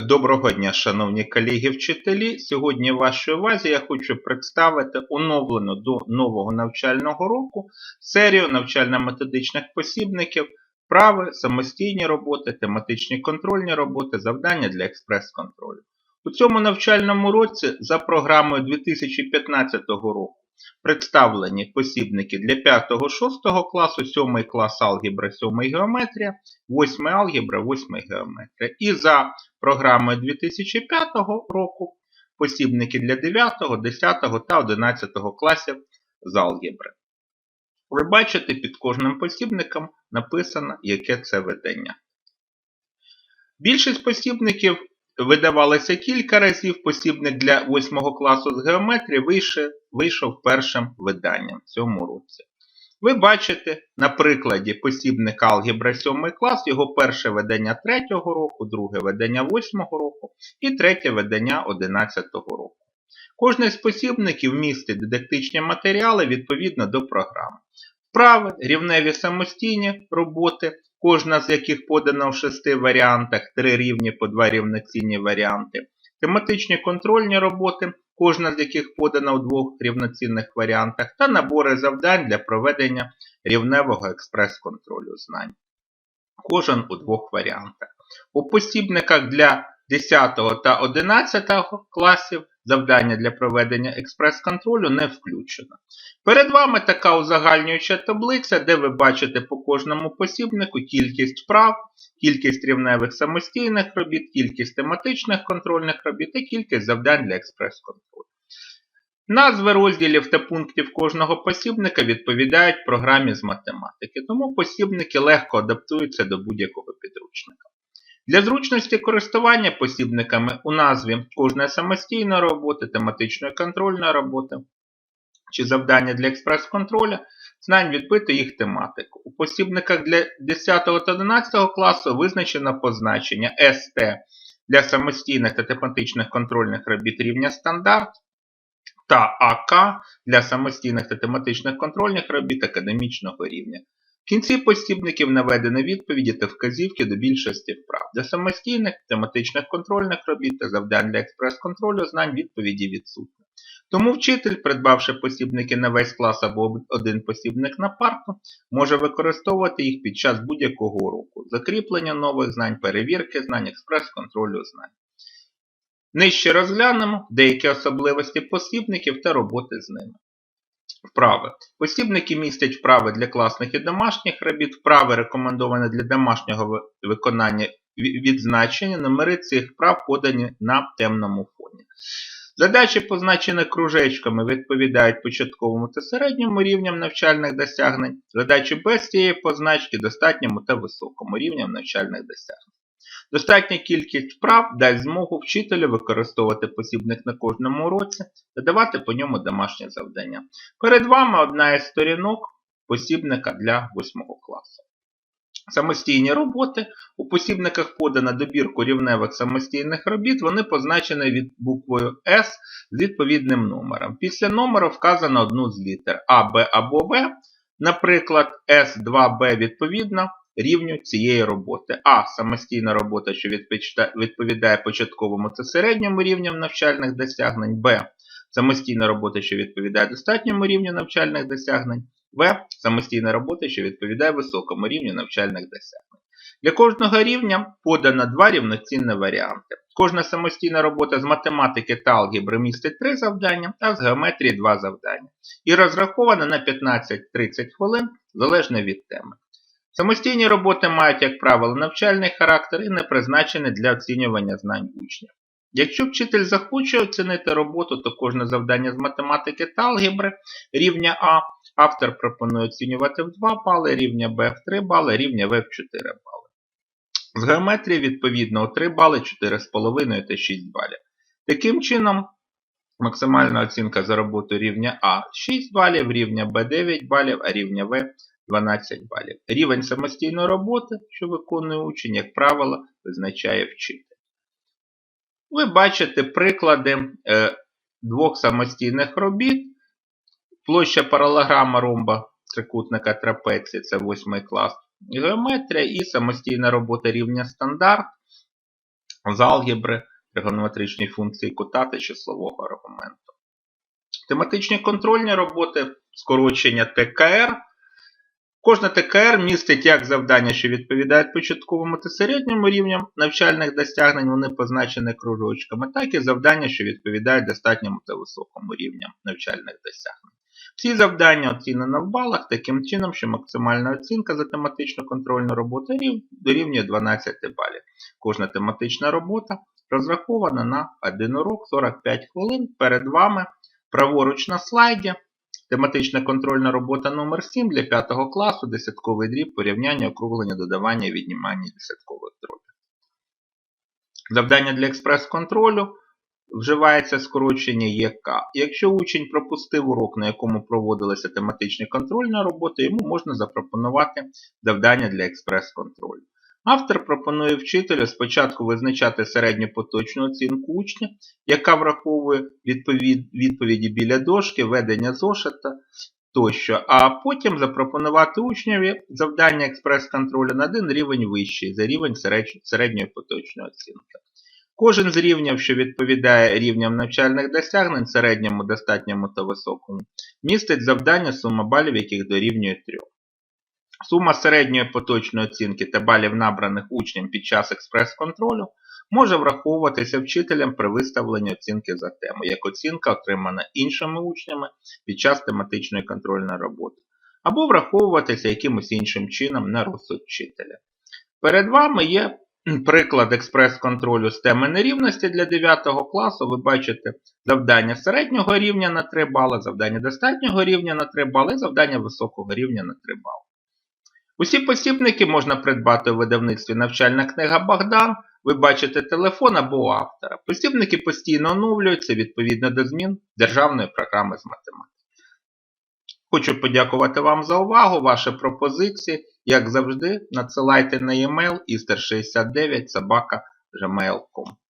Доброго дня, шановні колеги-вчителі. Сьогодні в вашій увазі я хочу представити оновлену до нового навчального року серію навчально-методичних посібників, вправи, самостійні роботи, тематичні контрольні роботи, завдання для експрес-контролю. У цьому навчальному році за програмою 2015 року представлені посібники для 5-6 класу, 7 клас алгебра, 7 геометрія, 8 алгебра, 8 геометрія. І за програмою 2005 року посібники для 9, 10 та 11 класів з алгебри. Ви бачите, під кожним посібником написано, яке це видання. Більшість посібників видавалося кілька разів. Посібник для 8 класу з геометрії вийшов, вийшов першим виданням в цьому році. Ви бачите на прикладі посібника алгебра 7 клас, його перше видання 3 року, друге видання 8 року і третє видання 11 року. Кожний з посібників містить дидактичні матеріали відповідно до програми. Вправи, рівневі самостійні роботи, кожна з яких подана в шести варіантах, три рівні по два рівноцінні варіанти. Тематичні контрольні роботи, кожна з яких подана у двох рівноцінних варіантах, та набори завдань для проведення рівневого експрес-контролю знань. Кожен у двох варіантах. У посібниках для 10 та 11 класів завдання для проведення експрес-контролю не включено. Перед вами така узагальнююча таблиця, де ви бачите по кожному посібнику кількість вправ, кількість рівневих самостійних робіт, кількість тематичних контрольних робіт і кількість завдань для експрес-контролю. Назви розділів та пунктів кожного посібника відповідають програмі з математики, тому посібники легко адаптуються до будь-якого підручника. Для зручності користування посібниками у назві кожної самостійної роботи, тематичної контрольної роботи чи завдання для експрес-контролю, знань відбити їх тематику. У посібниках для 10 та 11 класу визначено позначення СТ для самостійних та тематичних контрольних робіт рівня стандарт та АК для самостійних та тематичних контрольних робіт академічного рівня. В кінці посібників наведено відповіді та вказівки до більшості вправ. Для самостійних, тематичних контрольних робіт та завдань для експрес-контролю знань відповіді відсутні. Тому вчитель, придбавши посібники на весь клас або один посібник на парту, може використовувати їх під час будь-якого уроку, закріплення нових знань, перевірки знань, експрес-контролю знань. Нижче розглянемо деякі особливості посібників та роботи з ними. Вправи. Посібники містять вправи для класних і домашніх робіт, вправи рекомендовані для домашнього виконання відзначення, номери цих вправ подані на темному фоні. Задачі, позначені кружечками, відповідають початковому та середньому рівням навчальних досягнень. Задачі без цієї позначки достатньому та високому рівням навчальних досягнень. Достатня кількість вправ дасть змогу вчителю використовувати посібник на кожному уроці та давати по ньому домашнє завдання. Перед вами одна із сторінок посібника для 8 класу. Самостійні роботи. У посібниках подано добірку рівневих самостійних робіт, вони позначені від буквою S з відповідним номером. Після номеру вказано одну з літер А, Б або В. Наприклад, S2B відповідно рівню цієї роботи. А. Самостійна робота, що відповідає початковому та середньому рівням навчальних досягнень. Б. Самостійна робота, що відповідає достатньому рівню навчальних досягнень. В. Самостійна робота, що відповідає високому рівню навчальних досягнень. Для кожного рівня подано два рівноцінні варіанти. Кожна самостійна робота з математики та алгебри містить три завдання, а з геометрії два завдання. І розрахована на 15-30 хвилин залежно від теми. Самостійні роботи мають, як правило, навчальний характер і не призначені для оцінювання знань учнів. Якщо вчитель захоче оцінити роботу, то кожне завдання з математики та алгебри рівня А автор пропонує оцінювати в 2 бали, рівня Б в 3 бали, рівня В в 4 бали. З геометрії, відповідно, у 3 бали, 4,5 та 6 балів. Таким чином, максимальна оцінка за роботу рівня А 6 балів, рівня Б 9 балів, а рівня В 12 балів. Рівень самостійної роботи, що виконує учень, як правило, визначає вчитель. Ви бачите приклади е, двох самостійних робіт. Площа паралограма ромба трикутника трапеції це 8 клас. Геометрія і самостійна робота рівня стандарт. з алгебри, тригонометричні функції кута та числового аргументу. Тематичні контрольні роботи, скорочення ТКР. Кожна ТКР містить як завдання, що відповідають початковому та середньому рівням навчальних досягнень, вони позначені кружочками, так і завдання, що відповідають достатньому та високому рівням навчальних досягнень. Всі завдання оцінено в балах таким чином, що максимальна оцінка за тематичну контрольну роботу рів- дорівнює 12 балів. Кожна тематична робота розрахована на 1 урок 45 хвилин. Перед вами праворуч на слайді тематична контрольна робота номер 7 для 5 класу, десятковий дріб, порівняння, округлення, додавання, віднімання десяткових дробів. Завдання для експрес-контролю вживається скорочення ЄК. Якщо учень пропустив урок, на якому проводилася тематична контрольна робота, йому можна запропонувати завдання для експрес-контролю. Автор пропонує вчителю спочатку визначати середню поточну оцінку учня, яка враховує відповіді біля дошки, ведення зошита тощо, а потім запропонувати учневі завдання експрес-контролю на один рівень вищий за рівень середньої поточної оцінки. Кожен з рівнів, що відповідає рівням навчальних досягнень, середньому, достатньому та високому, містить завдання, сума балів, яких дорівнює 3. Сума середньої поточної оцінки та балів набраних учнем під час експрес-контролю може враховуватися вчителем при виставленні оцінки за тему, як оцінка, отримана іншими учнями під час тематичної контрольної роботи, або враховуватися якимось іншим чином на розсуд вчителя. Перед вами є приклад експрес-контролю з теми нерівності для 9 класу. Ви бачите завдання середнього рівня на 3 бали, завдання достатнього рівня на 3 бали завдання високого рівня на 3 бали. Усі посібники можна придбати у видавництві навчальна книга Богдан. Ви бачите телефон або автора. Посібники постійно оновлюються відповідно до змін Державної програми з математики. Хочу подякувати вам за увагу, ваші пропозиції. Як завжди, надсилайте на e-mail ister69 собака gmail.com.